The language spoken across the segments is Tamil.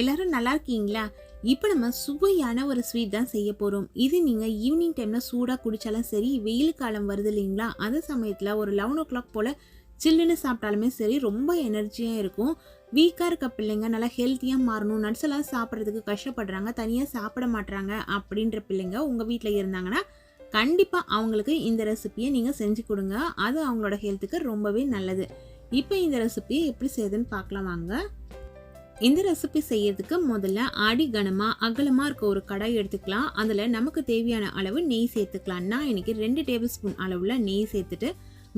எல்லாரும் நல்லா இருக்கீங்களா? இப்போ நம்ம சுவையான ஒரு ஸ்வீட் தான் செய்ய போகிறோம் இது நீங்கள் ஈவினிங் டைமில் சூடாக குடித்தாலும் சரி வெயில் காலம் வருது இல்லைங்களா? அந்த சமயத்தில் ஒரு லெவன் ஓ கிளாக் போல் சில்லுன்னு சாப்பிட்டாலுமே சரி ரொம்ப எனர்ஜியாக இருக்கும். வீக்காக இருக்க பிள்ளைங்க நல்லா ஹெல்த்தியாக மாறணும். நட்ஸ் எல்லாம் சாப்பிட்றதுக்கு கஷ்டப்படுறாங்க தனியாக சாப்பிட மாட்டுறாங்க அப்படின்ற பிள்ளைங்க உங்கள் வீட்டில் இருந்தாங்கன்னா கண்டிப்பாக அவங்களுக்கு இந்த ரெசிப்பியை நீங்கள் செஞ்சு கொடுங்க. அது அவங்களோட ஹெல்த்துக்கு ரொம்பவே நல்லது. இப்போ இந்த ரெசிப்பியை எப்படி செய்யுதுன்னு பார்க்கலாம் வாங்க. இந்த ரெசிபி செய்யறதுக்கு முதல்ல அடி கனமாக அகலமாக இருக்க ஒரு கடாய் எடுத்துக்கலாம். அதில் நமக்கு தேவையான அளவு நெய் சேர்த்துக்கலாம். நான் இன்னைக்கு ரெண்டு டேபிள் ஸ்பூன் அளவில் நெய் சேர்த்துட்டு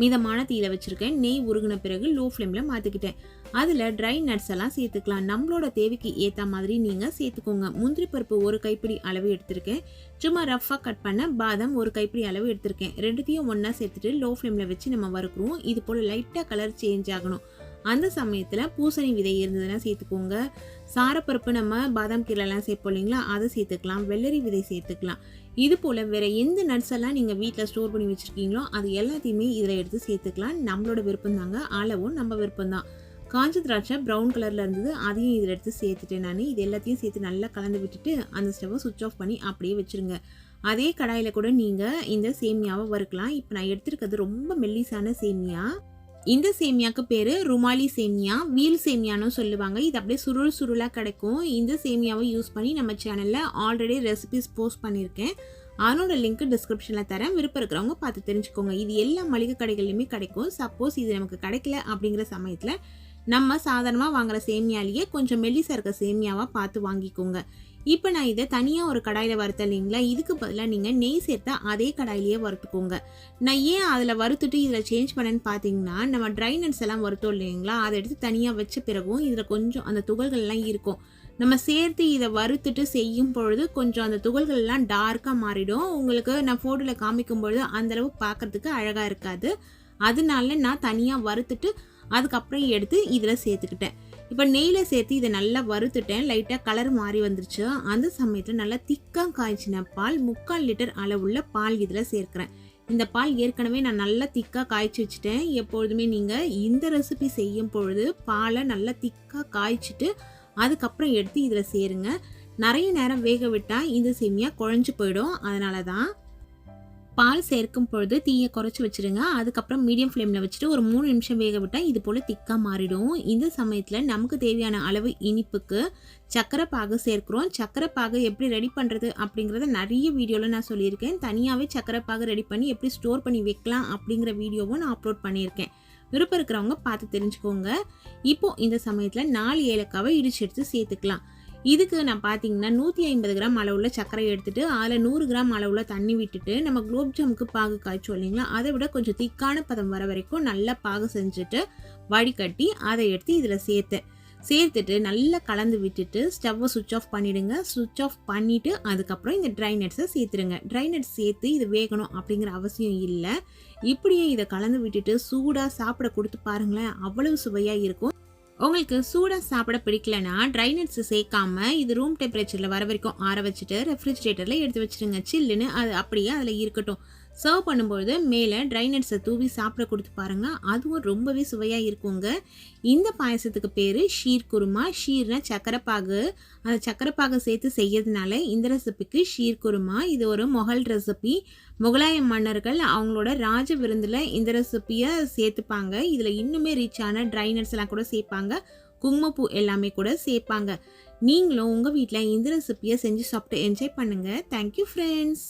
மிதமான தீயில வச்சுருக்கேன். நெய் உருகின பிறகு லோ ஃப்ளேமில் மாற்றிக்கிட்டேன் அதில் ட்ரை நட்ஸ் எல்லாம் சேர்த்துக்கலாம். நம்மளோட தேவைக்கு ஏற்ற மாதிரி நீங்கள் சேர்த்துக்கோங்க. முந்திரி பருப்பு ஒரு கைப்பிடி அளவு எடுத்திருக்கேன். சும்மா ரஃப்பாக கட் பண்ண பாதாம் ஒரு கைப்பிடி அளவு எடுத்திருக்கேன். ரெண்டுத்தையும் ஒன்றா சேர்த்துட்டு லோ ஃப்ளேமில் வச்சு நம்ம வறுக்குறோம் இது போல் லைட்டாக கலர் சேஞ்ச் ஆகணும். அந்த சமயத்தில் பூசணி விதை இருந்ததுன்னா சேர்த்துக்கோங்க. சாரப்பருப்பு நம்ம பாதாம் கீரைலாம் சேர்ப்போம் இல்லைங்களா? அதை சேர்த்துக்கலாம். வெள்ளரி விதை சேர்த்துக்கலாம். இது போல் வேறு எந்த நட்ஸ் எல்லாம் நீங்கள் வீட்டில் ஸ்டோர் பண்ணி வச்சுருக்கீங்களோ அது எல்லாத்தையுமே இதில் எடுத்து சேர்த்துக்கலாம். நம்மளோட விருப்பம் தாங்க. அளவும் நம்ம விருப்பம் தான். காஞ்ச திராட்சை ப்ரௌன் கலரில் இருந்தது அதையும் இதில் எடுத்து சேர்த்துட்டேன் நான். இது எல்லாத்தையும் சேர்த்து நல்லா கலந்து விட்டுட்டு அந்த ஸ்டவ்வை சுவிச் ஆஃப் பண்ணி அப்படியே வச்சுருங்க. அதே கடாயில் கூட நீங்கள் இந்த சேமியாவை வறுக்கலாம். இப்போ நான் எடுத்துருக்கிறது ரொம்ப மெல்லிசான சேமியா. இந்த சேமியாக்கு பேர் ருமாலி சேமியா வீல் சேமியான்னு சொல்லுவாங்க. இது அப்படியே சுருள் சுருளாக கிடைக்கும். இந்த சேமியாவை யூஸ் பண்ணி நம்ம சேனலில் ஆல்ரெடி ரெசிபிஸ் போஸ்ட் பண்ணியிருக்கேன். அதனோட லிங்க் டிஸ்கிரிப்ஷனில் தரேன். விருப்பம் இருக்கிறவங்க பார்த்து தெரிஞ்சுக்கோங்க. இது எல்லா மளிகை கடைகள்லையுமே கிடைக்கும். சப்போஸ் இது நமக்கு கிடைக்கல அப்படிங்கிற சமயத்தில் நம்ம சாதாரணமாக வாங்குற சேமியாலேயே கொஞ்சம் மெல்லிசாக இருக்க சேமியாவாக பார்த்து வாங்கிக்கோங்க. இப்போ நான் இதை தனியாக ஒரு கடாயில் வறுத்தேன் இல்லைங்களா? இதுக்கு பதிலாக நீங்கள் நெய் சேர்த்தா அதே கடாயிலேயே வறுத்துக்கோங்க. நான் ஏன் அதில் வறுத்துட்டு இதில் சேஞ்ச் பண்ணேன்னு பார்த்தீங்கன்னா நம்ம ட்ரை நட்ஸ் எல்லாம் வறுத்தோம் இல்லைங்களா? அதை எடுத்து தனியாக வச்ச பிறகும் இதில் கொஞ்சம் அந்த துகள்கள்லாம் இருக்கும். நம்ம சேர்த்து இதை வறுத்துட்டு செய்யும் பொழுது கொஞ்சம் அந்த துகள்கள்லாம் டார்க்காக மாறிடும். உங்களுக்கு நான் ஃபோட்டோவில் காமிக்கும் பொழுது அந்தளவு பார்க்குறதுக்கு அழகாக இருக்காது. அதனால நான் தனியாக வறுத்துட்டு அதுக்கப்புறம் எடுத்து இதில் சேர்த்துக்கிட்டேன். இப்போ நெய்யில் சேர்த்து இதை நல்லா வறுத்துட்டேன். லைட்டாக கலர் மாறி வந்துருச்சு. அந்த சமயத்தில் நல்லா திக்காக காய்ச்சின பால் முக்கால் லிட்டர் அளவுள்ள பால் இதில் சேர்க்குறேன். இந்த பால் ஏற்கனவே நான் நல்லா திக்காக காய்ச்சி வச்சுட்டேன். எப்பொழுதுமே நீங்கள் இந்த ரெசிபி செய்யும் பொழுது பாலை நல்லா திக்காக காய்ச்சிட்டு அதுக்கப்புறம் எடுத்து இதில் சேருங்க. நிறைய நேரம் வேக விட்டால் இந்த சேமியா குழஞ்சு போயிடும். அதனால தான் பால் சேர்க்கும் பொழுது தீயை குறைச்சி வச்சுருங்க. அதுக்கப்புறம் மீடியம் ஃப்ளேமில் வச்சுட்டு ஒரு மூணு நிமிஷம் வேக விட்டால் இது போல் திக்காக மாறிடும். இந்த சமயத்தில் நமக்கு தேவையான அளவு இனிப்புக்கு சக்கரை பாகு சேர்க்குறோம். சக்கரை பாகு எப்படி ரெடி பண்ணுறது அப்படிங்கிறத நிறைய வீடியோவில் நான் சொல்லியிருக்கேன். தனியாகவே சக்கரை பாகு ரெடி பண்ணி எப்படி ஸ்டோர் பண்ணி வைக்கலாம் அப்படிங்கிற வீடியோவும் நான் அப்லோட் பண்ணியிருக்கேன். விருப்பம் இருக்கிறவங்க பார்த்து தெரிஞ்சுக்கோங்க. இப்போது இந்த சமயத்தில் நாலு ஏலக்காவை இடிச்சு எடுத்து சேர்த்துக்கலாம். இதுக்கு நான் பார்த்தீங்கன்னா நூற்றி ஐம்பது கிராம் அளவுள்ள சர்க்கரை எடுத்துகிட்டு அதில் நூறு கிராம் அளவுள்ள தண்ணி விட்டுட்டு நம்ம குலோப் ஜாமுக்கு பாகு காய்ச்சோம் இல்லைங்களா? அதை விட கொஞ்சம் திக்கான பதம் வர வரைக்கும் நல்லா பாகு செஞ்சுட்டு வடிகட்டி அதை எடுத்து இதில் சேர்த்தேன் சேர்த்துட்டு நல்லா கலந்து விட்டுட்டு ஸ்டவ்வை சுவிட்ச் ஆஃப் பண்ணிவிடுங்க சுவிட்ச் ஆஃப் பண்ணிவிட்டு அதுக்கப்புறம் இந்த ட்ரை நட்ஸை சேர்த்துருங்க ட்ரை நட்ஸ் சேர்த்து இது வேகணும் அப்படிங்கிற அவசியம் இல்லை. இப்படியே இதை கலந்து விட்டுட்டு சூடாக சாப்பிட கொடுத்து பாருங்களேன் அவ்வளவு சுவையாக இருக்கும். உங்களுக்கு சூடாக சாப்பிட பிடிக்கலனா ட்ரை நட்ஸ் சேர்க்காம இது ரூம் டெம்பரேச்சரில் வர வரைக்கும் ஆற வச்சுட்டு ரெஃப்ரிஜிரேட்டரில் எடுத்து வச்சுருங்க. சில்லுன்னு அது அப்படியே அதில் இருக்கட்டும். சர்வ் பண்ணும்பொழுது மேலே ட்ரை நட்ஸை தூவி சாப்பிட கொடுத்து பாருங்கள் அதுவும் ரொம்பவே சுவையாக இருக்குங்க. இந்த பாயசத்துக்கு பேர் ஷீர் குருமா. ஷீர்னா சக்கரைப்பாகு. அந்த சக்கரைப்பாகு சேர்த்து செய்யறதுனால இந்த ரெசிபிக்கு ஷீர் குருமா. இது ஒரு மொகல் ரெசிபி முகலாய மன்னர்கள் அவங்களோட ராஜ விருந்தில் இந்த ரெசிப்பியை சேர்த்துப்பாங்க. இதில் இன்னுமே ரிச்சான ட்ரை நட்ஸ் எல்லாம் கூட சேர்ப்பாங்க. குங்குமப்பூ எல்லாமே கூட சேர்ப்பாங்க. நீங்களும் உங்கள் வீட்டில் இந்த ரெசிப்பியை செஞ்சு சாப்பிட்டு என்ஜாய் பண்ணுங்கள் தேங்க்யூ ஃப்ரெண்ட்ஸ்